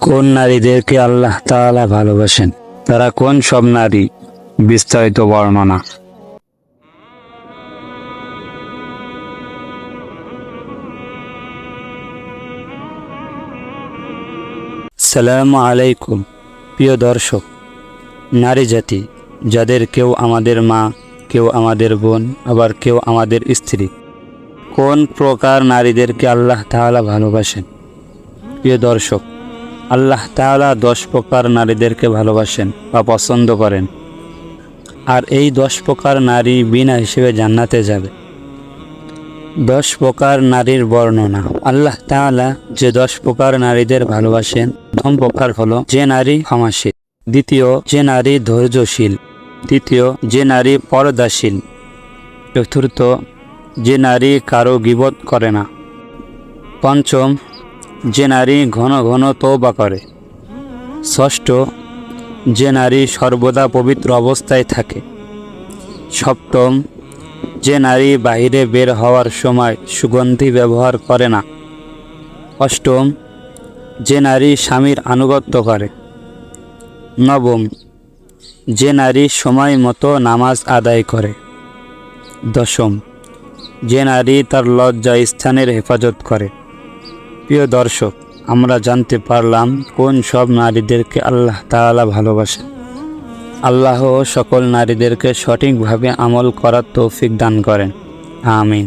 কোন নারীদেরকে আল্লাহ তাআলা ভালোবাসেন? তারা কোন সব নারী? বিস্তারিত বর্ণনা। সালাম আলাইকুম, প্রিয় দর্শক, নারী জাতি, যাদের কেউ আমাদের মা, কেউ আমাদের বোন, আবার কেউ আমাদের স্ত্রী, কোন প্রকার নারীদেরকে আল্লাহ তাআলা ভালোবাসেন? প্রিয় দর্শক আল্লাহ তাআলা দশ প্রকার নারীদেরকে ভালোবাসেন বা পছন্দ করেন। আর এই দশ প্রকার নারী বিনা হিসেবে জান্নাতে যাবে। দশ প্রকার নারীর বর্ণনা। আল্লাহ তাআলা যে দশ প্রকার নারীদের ভালোবাসেন, প্রথম প্রকার হলো যে নারী ক্ষমাশীল, দ্বিতীয় যে নারী ধৈর্যশীল, তৃতীয় যে নারী পর্দাশীল চতুর্থ যে নারী কারও গিবত করে না, পঞ্চম যে নারী ঘন ঘন তৌবা করে। ষষ্ঠ, যে নারী সর্বদা পবিত্র অবস্থায় থাকে। সপ্তম, যে নারী বাইরে বের হওয়ার সময় সুগন্ধি ব্যবহার করে না। অষ্টম, যে নারী স্বামীর আনুগত্য করে। নবম, যে নারী সময় মতো নামাজ আদায় করে। দশম, যে নারী তার লজ্জা স্থানের হেফাজত করে। প্রিয় দর্শক, আমরা জানতে পারলাম কোন সব নারীদেরকে আল্লাহ তালা ভালোবাসে আল্লাহ সকল নারীদেরকে সঠিকভাবে আমল করার তৌফিক দান করেন। আমিন।